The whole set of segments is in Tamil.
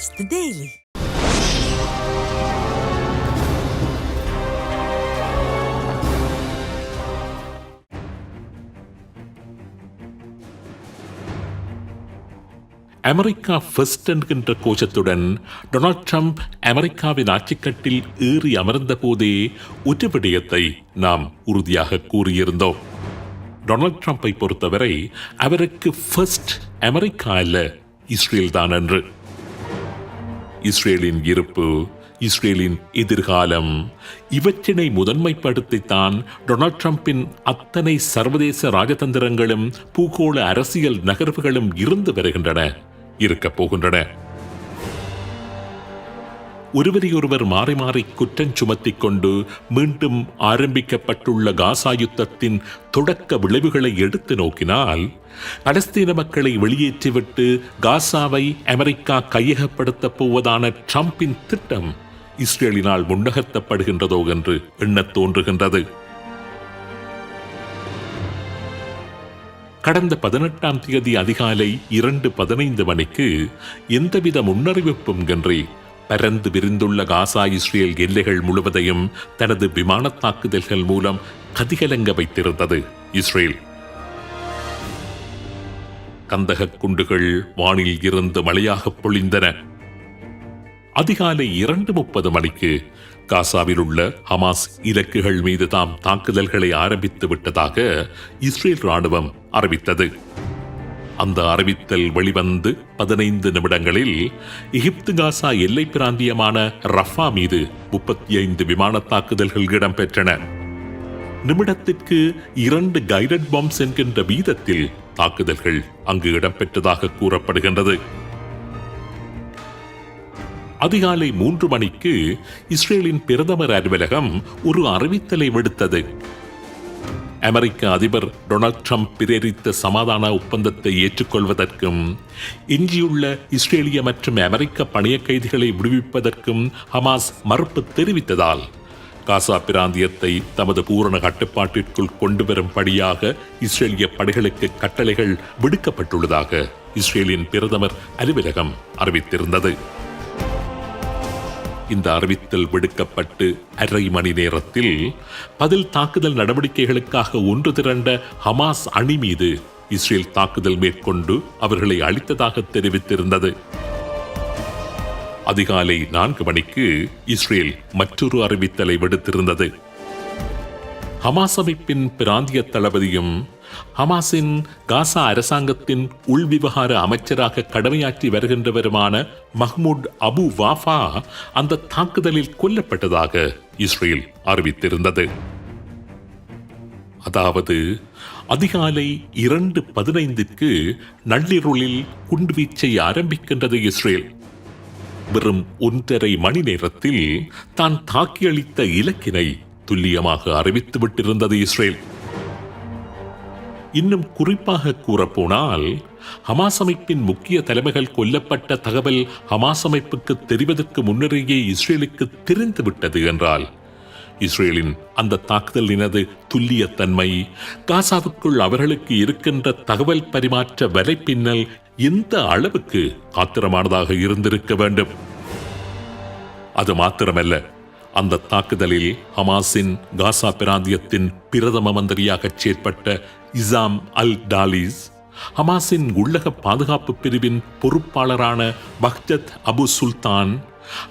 is the Daily. America first என்கின்ற கோஷத்துடன் டொனால்ட் ட்ரம்ப் அமெரிக்காவின் ஆட்சிக்கட்டில் ஏறி அமர்ந்த போதே ஒரு விடயத்தை நாம் உறுதியாக கூறியிருந்தோம் டொனால்ட் ட்ரம்ப்பை பொறுத்தவரை அவருக்கு ஃபர்ஸ்ட் அமெரிக்கா அல்ல இஸ்ரேல் தான் என்று இஸ்ரேலின் இருப்பு இஸ்ரேலின் எதிர்காலம் இவற்றினை முதன்மைப்படுத்தித்தான் டொனால்ட் ட்ரம்பின் அத்தனை சர்வதேச ராஜதந்திரங்களும் பூகோள அரசியல் நகர்வுகளும் இருந்து வருகின்றன இருக்கப் போகின்றன. ஒருவரையொருவர் மாறி மாறி குற்றம் சுமத்திக் கொண்டு மீண்டும் ஆரம்பிக்கப்பட்டுள்ள காசா யுத்தத்தின் தொடக்க விளைவுகளை எடுத்து நோக்கினால் பலஸ்தீன மக்களை வெளியேற்றிவிட்டு காசாவை அமெரிக்கா கையகப்படுத்தப் போவதான ட்ரம்பின் திட்டம் இஸ்ரேலினால் முன்னகர்த்தப்படுகின்றதோ என்று எண்ணத் தோன்றுகின்றது. கடந்த பதினெட்டாம் தேதி அதிகாலை இரண்டு பதினைந்து மணிக்கு எந்தவித முன்னறிவிப்பும் இன்றி பரந்து விரிந்துள்ள காசா இஸ்ரேல் எல்லைகள் முழுவதையும் தனது விமான தாக்குதல்கள் மூலம் கதிகலங்க வைத்திருந்தது இஸ்ரேல். கந்தகக் குண்டுகள் வானில் இருந்து மழையாக பொழிந்தன. அதிகாலை இரண்டு முப்பது மணிக்கு காசாவில் உள்ள ஹமாஸ் இலக்குகள் மீது தாம் தாக்குதல்களை ஆரம்பித்து விட்டதாக இஸ்ரேல் ராணுவம் அறிவித்தது. அந்த அறிவித்தல் வெளிவந்து பதினைந்து நிமிடங்களில் எகிப்து காசா எல்லை பிராந்தியமான ரஃபா மீது முப்பத்தி ஐந்து விமான தாக்குதல்கள் இடம்பெற்றன. நிமிடத்திற்கு இரண்டு கைடட் பாம்ஸ் என்கின்ற வீதத்தில் தாக்குதல்கள் அங்கு இடம்பெற்றதாக கூறப்படுகின்றது. அதிகாலை மூன்று மணிக்கு இஸ்ரேலின் பிரதமர் அலுவலகம் ஒரு அறிவித்தலை விடுத்தது. அமெரிக்க அதிபர் டொனால்ட் ட்ரம்ப் பிரேரித்த சமாதான ஒப்பந்தத்தை ஏற்றுக்கொள்வதற்கும் எஞ்சியுள்ள இஸ்ரேலிய மற்றும் அமெரிக்க பணிய கைதிகளை விடுவிப்பதற்கும் ஹமாஸ் மறுப்பு தெரிவித்ததால் காசா பிராந்தியத்தை தமது பூரண கட்டுப்பாட்டிற்குள் கொண்டு வரும்படியாக இஸ்ரேலிய படைகளுக்கு கட்டளைகள் விடுக்கப்பட்டுள்ளதாக இஸ்ரேலின் பிரதமர் அலுவலகம் அறிவித்திருந்தது. இந்த அறிவித்தல் விடுக்கப்பட்டு அரை மணி நேரத்தில் பதில் தாக்குதல் நடவடிக்கைகளுக்காக ஒன்று திரண்ட ஹமாஸ் அணி மீது இஸ்ரேல் தாக்குதல் மேற்கொண்டு அவர்களை அழித்ததாக தெரிவித்திருந்தது. அதிகாலை நான்கு மணிக்கு இஸ்ரேல் மற்றொரு அறிவித்தலை விடுத்திருந்தது. ஹமாஸ் அமைப்பின் பிராந்திய தளபதியும் ஹமாஸின் காசா அரசாங்கத்தின் உள்விவகார அமைச்சராக கடமையாற்றி வருகின்றவருமான மஹ்மூத் அபு வாஃபா அந்த தாக்குதலில் கொல்லப்பட்டதாக இஸ்ரேல் அறிவித்திருந்தது. அதாவது அதிகாலை இரண்டு பதினைந்திற்கு நள்ளிருளில் குண்டுவீச்சை ஆரம்பிக்கின்றது இஸ்ரேல். வெறும் ஒன்றரை மணி நேரத்தில் தான் தாக்கியளித்த இலக்கினை துல்லியமாக அறிவித்து விட்டிருந்தது இஸ்ரேல். இன்னும் குறிப்பாக கூறப்போனால் ஹமாஸ் அமைப்பின் முக்கிய தலைமைகள் கொல்லப்பட்ட தகவல் ஹமாஸ் அமைப்புக்கு தெரிவதற்கு முன்னரேயே இஸ்ரேலுக்கு தெரிந்துவிட்டது என்றால் இஸ்ரேலின் அந்த தாக்குதலினது துல்லியத்தன்மை காசாவுக்குள் அவர்களுக்கு இருக்கின்ற தகவல் பரிமாற்ற வலைப்பின்னல் எந்த அளவுக்கு ஆத்திரமானதாக இருந்திருக்க வேண்டும்? அது மாத்திரமல்ல அந்த தாக்குதலில் ஹமாஸின் காசா பிராந்தியத்தின் பிரதம மந்திரியாக செயற்பட்ட இசாம் அல் டாலிஸ் ஹமாஸின் உள்ளக பாதுகாப்பு பிரிவின் பொறுப்பாளரான பக்ஜத் அபு சுல்தான்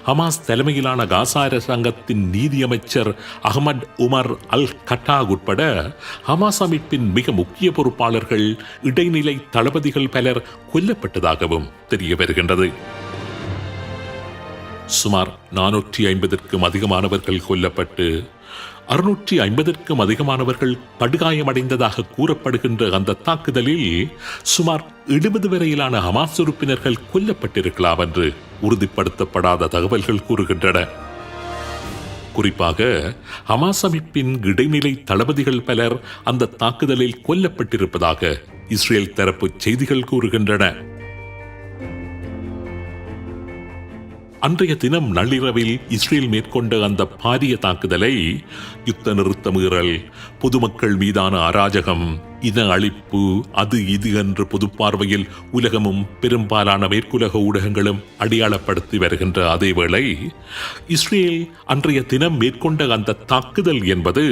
ஹமாஸ் தலைமையிலான காசா அரசாங்கத்தின் நீதியமைச்சர் அகமது உமர் அல் கட்டாக் உட்பட ஹமாஸ் அமைப்பின் மிக முக்கிய பொறுப்பாளர்கள் இடைநிலை தளபதிகள் பலர் கொல்லப்பட்டதாகவும் தெரிய வருகின்றது. சுமார் நானூற்றி ஐம்பதற்கும் அதிகமானவர்கள் கொல்லப்பட்டு அறுநூற்றி ஐம்பதற்கும் அதிகமானவர்கள் படுகாயமடைந்ததாக கூறப்படுகின்ற அந்த தாக்குதலில் சுமார் எழுபது வரையிலான ஹமாஸ் உறுப்பினர்கள் கொல்லப்பட்டிருக்கலாம் என்று உறுதிப்படுத்தப்படாத தகவல்கள் கூறுகின்றன. குறிப்பாக ஹமாஸ் அமைப்பின் இடைநிலை தளபதிகள் பலர் அந்த தாக்குதலில் கொல்லப்பட்டிருப்பதாக இஸ்ரேல் தரப்பு செய்திகள் கூறுகின்றன. அன்றைய தினம் நள்ளிரவில் இஸ்ரேல் மேற்கொண்ட அந்த பாரிய தாக்குதலை யுத்த நிறுத்த மீறல் பொதுமக்கள் மீதான அராஜகம் இன அழிப்பு அது இது என்று பொது பார்வையில் உலகமும் பெரும்பாலான மேற்குலக ஊடகங்களும் அடையாளப்படுத்தி வருகின்ற அதேவேளை இஸ்ரேல் அன்றைய தினம் மேற்கொண்ட அந்த தாக்குதல் என்பது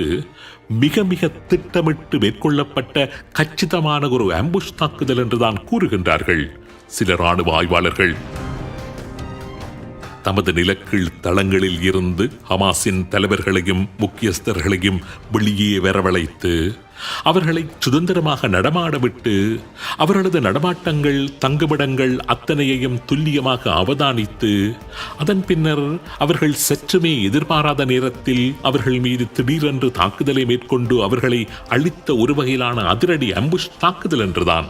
மிக மிக திட்டமிட்டு மேற்கொள்ளப்பட்ட கச்சிதமான ஒரு ஆம்புஷ் தாக்குதல் என்றுதான் கூறுகின்றார்கள் சில ராணுவ ஆய்வாளர்கள். தமது நிலக்கீழ் தளங்களில் இருந்து ஹமாஸின் தலைவர்களையும் முக்கியஸ்தர்களையும் வெளியே வரவழைத்து அவர்களை சுதந்திரமாக நடமாடவிட்டு அவர்களது நடமாட்டங்கள் தங்குமிடங்கள் அத்தனையையும் துல்லியமாக அவதானித்து அதன் பின்னர் அவர்கள் சற்றுமே எதிர்பாராத நேரத்தில் அவர்கள் மீது திடீரென்று தாக்குதலை மேற்கொண்டு அவர்களை அழித்த ஒரு வகையிலான அதிரடி அம்புஷ் தாக்குதல் என்றுதான்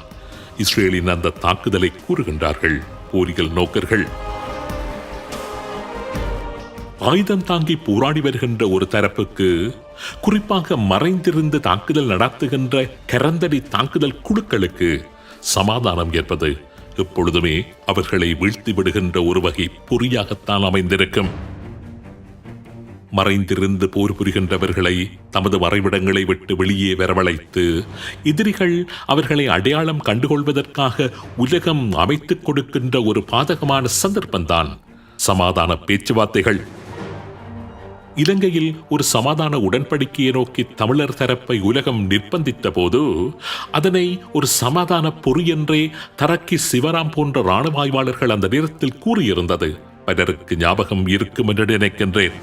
இஸ்ரேலின் அந்த தாக்குதலை கூறுகின்றார்கள். போரிகள் நோக்கர்கள். ஆயுதம் தாங்கி போராடி வருகின்ற ஒரு தரப்புக்கு குறிப்பாக மறைந்திருந்து தாக்குதல் நடத்துகின்ற கரந்தடி தாக்குதல் குழுக்களுக்கு சமாதானம் என்பது எப்பொழுதுமே அவர்களை வீழ்த்தி விடுகின்ற ஒரு வகை பொறியாகத்தான் அமைந்திருக்கும். மறைந்திருந்து போர் புரிகின்றவர்களை தமது வரைவிடங்களை விட்டு வெளியே வரவழைத்து எதிரிகள் அவர்களை அடையாளம் கண்டுகொள்வதற்காக உலகம் அமைத்துக் கொடுக்கின்ற ஒரு பாதகமான சந்தர்ப்பம்தான் சமாதான பேச்சுவார்த்தைகள். இலங்கையில் ஒரு சமாதான உடன்படிக்கையை நோக்கி தமிழர் தரப்பை உலகம் நிர்பந்தித்த போது அதனை ஒரு சமாதான பொறி என்றே தரக்கி சிவராம் போன்ற இராணுவ ஆய்வாளர்கள் அந்த நேரத்தில் கூறியிருந்தது. பலருக்கு ஞாபகம் இருக்கும் என்று நினைக்கின்றேன்.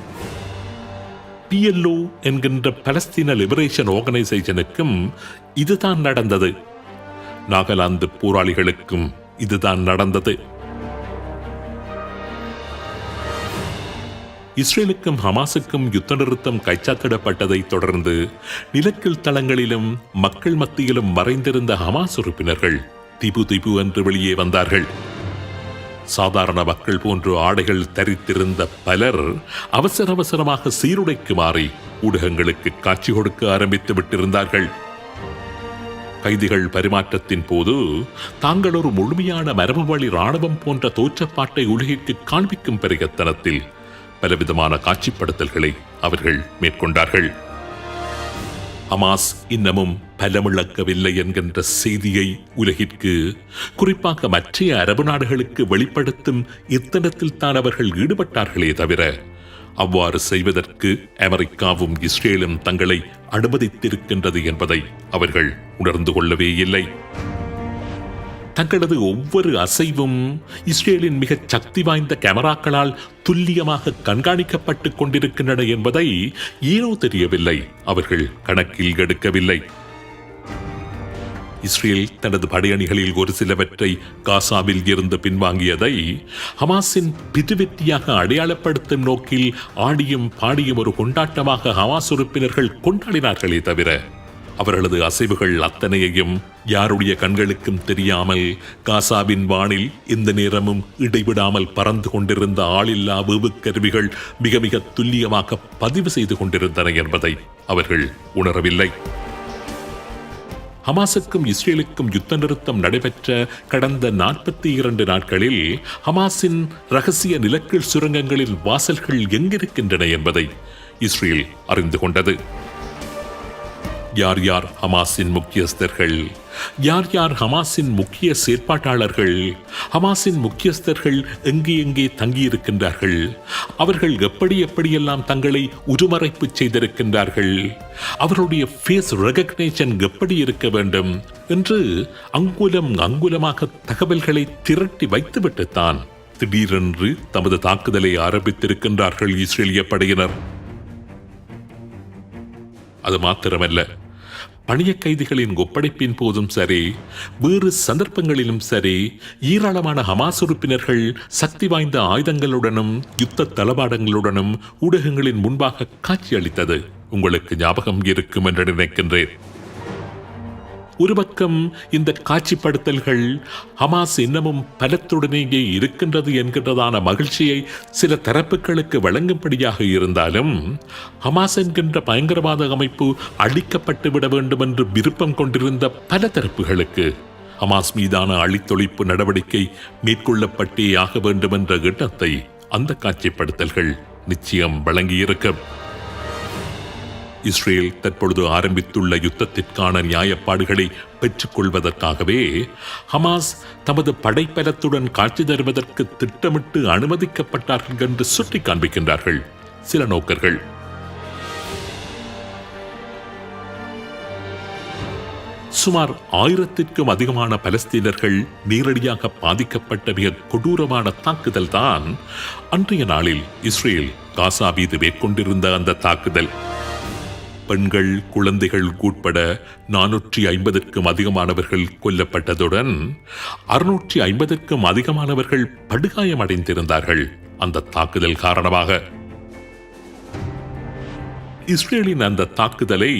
பிஎல்ஓ என்கின்ற பலஸ்தீன லிபரேஷன் ஆர்கனைசேஷனுக்கும் இதுதான் நடந்தது. நாகாலாந்து போராளிகளுக்கும் இதுதான் நடந்தது. இஸ்ரேலுக்கும் ஹமாஸுக்கும் யுத்த நிறுத்தம் கைச்சாத்திடப்பட்டதை தொடர்ந்து நிலக்கல் தளங்களிலும் மக்கள் மத்தியிலும் மறைந்திருந்த ஹமாஸ் உறுப்பினர்கள் திபு திபு என்று வெளியே வந்தார்கள். சாதாரண மக்கள் போன்று ஆடைகள் தரித்திருந்த பலர் அவசர அவசரமாக சீருடைக்கு மாறி ஊடகங்களுக்கு காட்சி கொடுக்க ஆரம்பித்து விட்டிருந்தார்கள். கைதிகள் பரிமாற்றத்தின் போது தாங்கள் ஒரு முழுமையான மரபு வழி ராணுவம் போன்ற தோற்றப்பாட்டை உலகிற்கு காண்பிக்கும் பெருகத்தனத்தில் பலவிதமான காட்சிப்படுத்தல்களை அவர்கள் மேற்கொண்டார்கள். ஹமாஸ் இன்னமும் பலமிழக்கவில்லை என்கின்ற செய்தியை உலகிற்கு குறிப்பாக மற்றைய அரபு நாடுகளுக்கு வெளிப்படுத்தும் இத்தனத்தில் தான் அவர்கள் ஈடுபட்டார்களே தவிர அவ்வாறு செய்வதற்கு அமெரிக்காவும் இஸ்ரேலும் தங்களை அனுமதித்திருக்கின்றது என்பதை அவர்கள் உணர்ந்து கொள்ளவே இல்லை. தங்களது ஒவ்வொரு அசைவும் இஸ்ரேலின் மிகச் சக்தி வாய்ந்த கேமராக்களால் துல்லியமாக கண்காணிக்கப்பட்டு கொண்டிருக்கின்றன என்பதை ஏனோ தெரியவில்லை. அவர்கள் கணக்கில் எடுக்கவில்லை. இஸ்ரேல் தனது படையணிகளில் ஒரு சிலவற்றை காசாவில் இருந்து பின்வாங்கியதை ஹமாஸின் பிதுவெற்றியாக அடையாளப்படுத்தும் நோக்கில் ஆடியும் பாடியும் ஒரு கொண்டாட்டமாக ஹமாஸ் உறுப்பினர்கள் கொண்டாடினார்களே தவிர அவர்களது அசைவுகள் அத்தனையையும் யாருடைய கண்களுக்கும் தெரியாமல் காசாவின் வானில் எந்த நேரமும் இடைவிடாமல் பறந்து கொண்டிருந்த ஆளில்லா கருவிகள் மிக மிக துல்லியமாக பதிவு செய்து கொண்டிருந்தன என்பதை அவர்கள் உணரவில்லை. ஹமாஸுக்கும் இஸ்ரேலுக்கும் யுத்த நிறுத்தம் நடைபெற்ற கடந்த நாற்பத்தி இரண்டு நாட்களில் ஹமாஸின் ரகசிய நிலக்கீழ் சுரங்கங்களில் வாசல்கள் எங்கிருக்கின்றன என்பதை இஸ்ரேல் அறிந்து கொண்டது. யார் யார் ஹமாஸின் முக்கியஸ்தர்கள்? யார் யார் ஹமாஸின் முக்கிய செயற்பாட்டாளர்கள்? ஹமாஸின் முக்கியஸ்தர்கள் எங்கே எங்கே தங்கியிருக்கின்றார்கள்? அவர்கள் எப்படி எப்படியெல்லாம் தங்களை உருமறைப்பு செய்திருக்கின்றார்கள்? அவருடைய ஃபேஸ் ரெகக்னேஷன் எப்படி இருக்க வேண்டும்? என்று அங்குலம் அங்குலமாக தகவல்களை திரட்டி வைத்துவிட்டுத்தான் திடீரென்று தமது தாக்குதலை ஆரம்பித்திருக்கின்றார்கள் இஸ்ரேலிய படையினர். அது மாத்திரமல்ல. பணிய கைதிகளின் ஒப்படைப்பின் போதும் சரி வேறு சந்தர்ப்பங்களிலும் சரி ஏராளமான ஹமாஸ் உறுப்பினர்கள் சக்தி வாய்ந்த ஆயுதங்களுடனும் யுத்த தளபாடங்களுடனும் ஊடகங்களின் முன்பாக காட்சியளித்தது. உங்களுக்கு ஞாபகம் இருக்கும் என்று நினைக்கின்றேன். ஒரு பக்கம் இந்த காட்சிப்படுத்தல்கள் ஹமாஸ் இன்னமும் பலத்துடனேயே இருக்கின்றது என்கின்றதான மகிழ்ச்சியை சில தரப்புகளுக்கு வழங்கும்படியாக இருந்தாலும் ஹமாஸ் என்கின்ற பயங்கரவாத அமைப்பு அழிக்கப்பட்டு விட வேண்டும் என்று விருப்பம் கொண்டிருந்த பல தரப்புகளுக்கு ஹமாஸ் மீதான அழித்தொழிப்பு நடவடிக்கை மேற்கொள்ளப்பட்டே ஆக வேண்டும் என்ற எண்ணத்தை அந்த காட்சிப்படுத்தல்கள் நிச்சயம் வழங்கியிருக்கும். இஸ்ரேல் தற்பொழுது ஆரம்பித்துள்ள யுத்தத்திற்கான நியாயப்பாடுகளை பெற்றுக்கொள்வதற்காகவே ஹமாஸ் தமது படைப்பலத்துடன் காட்சி தருவதற்கு திட்டமிட்டு அனுமதிக்கப்பட்டார்கள் என்று சுட்டி காண்பிக்கின்றார்கள் சில நோக்கர்கள். சுமார் ஆயிரத்திற்கும் அதிகமான பலஸ்தீனர்கள் நேரடியாக பாதிக்கப்பட்ட மிக கொடூரமான தாக்குதல் தான் அன்றைய நாளில் இஸ்ரேல் காசா மீது மேற்கொண்டிருந்த அந்த தாக்குதல். பெண்கள் குழந்தைகள் உட்பட நானூற்றி ஐம்பதற்கும் அதிகமானவர்கள் கொல்லப்பட்டதுடன் அறுநூற்றி ஐம்பதற்கும் அதிகமானவர்கள் படுகாயமடைந்திருந்தார்கள். அந்த தாக்குதல் காரணமாக இஸ்ரேலின் அந்த தாக்குதலை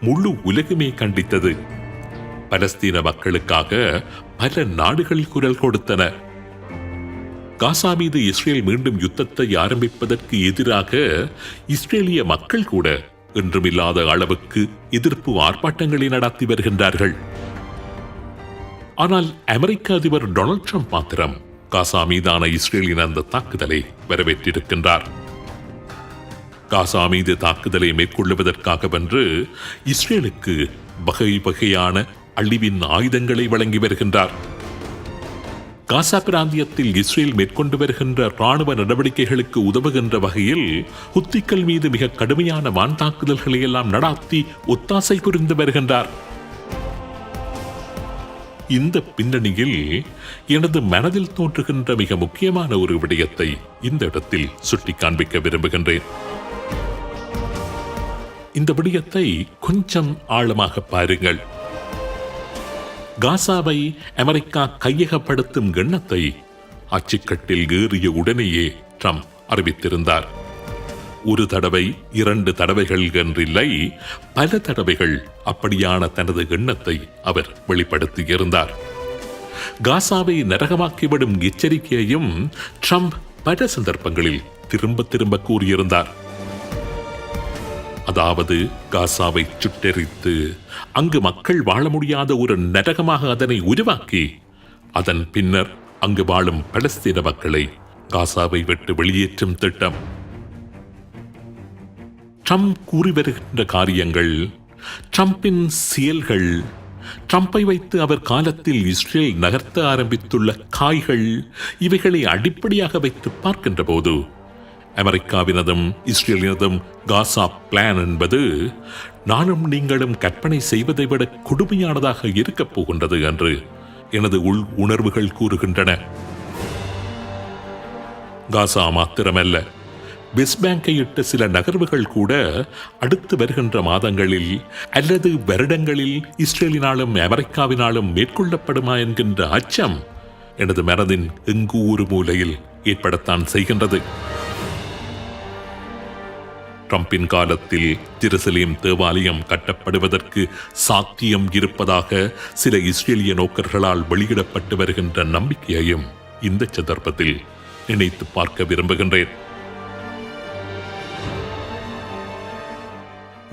முழு உலகமே கண்டித்தது. பலஸ்தீன மக்களுக்காக பல நாடுகள் குரல் கொடுத்தன. காசா மீது இஸ்ரேல் மீண்டும் யுத்தத்தை ஆரம்பிப்பதற்கு எதிராக இஸ்ரேலிய மக்கள் கூட என்றுமில்லாத அளவுக்கு எதிர்ப்பு ஆர்ப்பாட்டங்களை நடத்தி வருகின்றார்கள். ஆனால் அமெரிக்க அதிபர் டொனால்ட் ட்ரம்ப் மாத்திரம் காசா மீதான இஸ்ரேலின் அந்த தாக்குதலை வரவேற்றிருக்கின்றார். காசா மீது தாக்குதலை மேற்கொள்ளுவதற்காக வென்று இஸ்ரேலுக்கு வகை வகையான அழிவின் ஆயுதங்களை வழங்கி வருகின்றார். காசா பிராந்தியத்தில் இஸ்ரேல் மேற்கொண்டு வருகின்ற ராணுவ நடவடிக்கைகளுக்கு உதவுகின்ற வகையில் ஹுத்திக்கள் மீது மிக கடுமையான வான் தாக்குதல்களை எல்லாம் நடாத்தி ஒத்தாசை புரிந்து வருகின்றார். இந்த பின்னணியில் எனது மனதில் தோன்றுகின்ற மிக முக்கியமான ஒரு விடயத்தை இந்த இடத்தில் சுட்டி காண்பிக்க விரும்புகின்றேன். இந்த விடயத்தை கொஞ்சம் ஆழமாக பாருங்கள். காசாவை அமெரிக்கா கையகப்படுத்தும் எண்ணத்தை அச்சுக்கட்டில் ஏறிய உடனேயே ட்ரம்ப் அறிவித்திருந்தார். ஒரு தடவை இரண்டு தடவைகள் என்றில்லை பல தடவைகள் அப்படியான தனது எண்ணத்தை அவர் வெளிப்படுத்தியிருந்தார். காசாவை நரகமாக்கிவிடும் எச்சரிக்கையையும் ட்ரம்ப் பல சந்தர்ப்பங்களில் திரும்ப திரும்ப கூறியிருந்தார். அதாவது காசாவை சுட்டெரித்து அங்கு மக்கள் வாழ முடியாத ஒரு நரகமாக அதனை உருவாக்கி அதன் பின்னர் அங்கு வாழும் பலஸ்தீன மக்களை காசாவை விட்டு வெளியேற்றும் திட்டம். ட்ரம்ப் கூறி வருகின்ற காரியங்கள் ட்ரம்பின் செயல்கள் ட்ரம்பை வைத்து அவர் காலத்தில் இஸ்ரேல் நகர்த்த ஆரம்பித்துள்ள காய்கள் இவைகளை அடிப்படையாக வைத்து பார்க்கின்ற போது அமெரிக்காவினதும் இஸ்ரேலினதும் காசா பிளான் என்பது நானும் நீங்களும் கற்பனை செய்வதை விட கொடுமையானதாக இருக்கப் போகின்றது என்று எனது உள் உணர்வுகள் கூறுகின்றன. காசா மாத்திரமல்ல வெஸ்ட் பேங்கை இட்ட சில நகர்வுகள் கூட அடுத்து வருகின்ற மாதங்களில் அல்லது வருடங்களில் இஸ்ரேலினாலும் அமெரிக்காவினாலும் மேற்கொள்ளப்படுமா என்கின்ற அச்சம் எனது மனதின் எங்கு ஒரு மூலையில் ஏற்படத்தான் செய்கின்றது. ட்ரம்பின் காலத்தில் ஜெருசலேம் தேவாலயம் கட்டப்படுவதற்கு சாத்தியம் இருப்பதாக சில இஸ்ரேலிய நோக்கர்களால் வெளியிடப்பட்டு வருகின்ற நம்பிக்கையையும் இந்த சந்தர்ப்பத்தில் நினைத்து பார்க்க விரும்புகின்றேன்.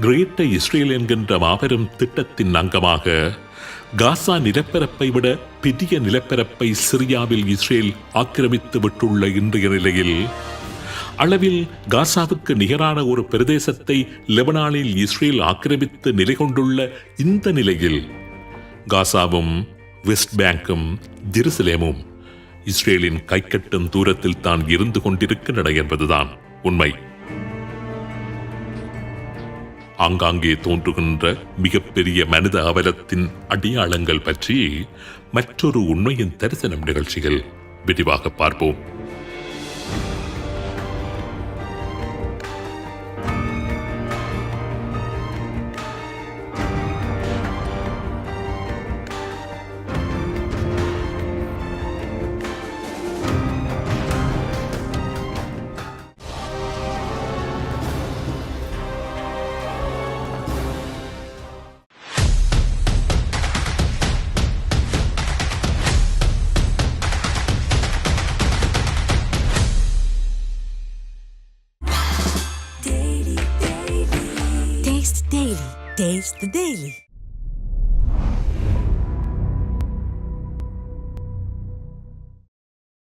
கிரேட்ட இஸ்ரேல் என்கின்ற மாபெரும் திட்டத்தின் அங்கமாக காசா நிலப்பரப்பை விட பெரிய நிலப்பரப்பை சிரியாவில் இஸ்ரேல் ஆக்கிரமித்து விட்டுள்ள இன்றைய நிலையில் அளவில் காசாவுக்கு நிகரான ஒரு பிரதேசத்தை லெபனானில் இஸ்ரேல் ஆக்கிரமித்து நிலை கொண்டுள்ள இந்த நிலையில் காசாவும் வெஸ்ட் பேங்கும் ஜெருசலேமும் இஸ்ரேலின் கைக்கட்டும் தூரத்தில் தான் இருந்து கொண்டிருக்கின்றன என்பதுதான் உண்மை. ஆங்காங்கே தோன்றுகின்ற மிகப்பெரிய மனித அவலத்தின் அடையாளங்கள் பற்றி மற்றொரு உண்மையின் தரிசனம் நிகழ்ச்சிகள் விரிவாக பார்ப்போம். is The Daily.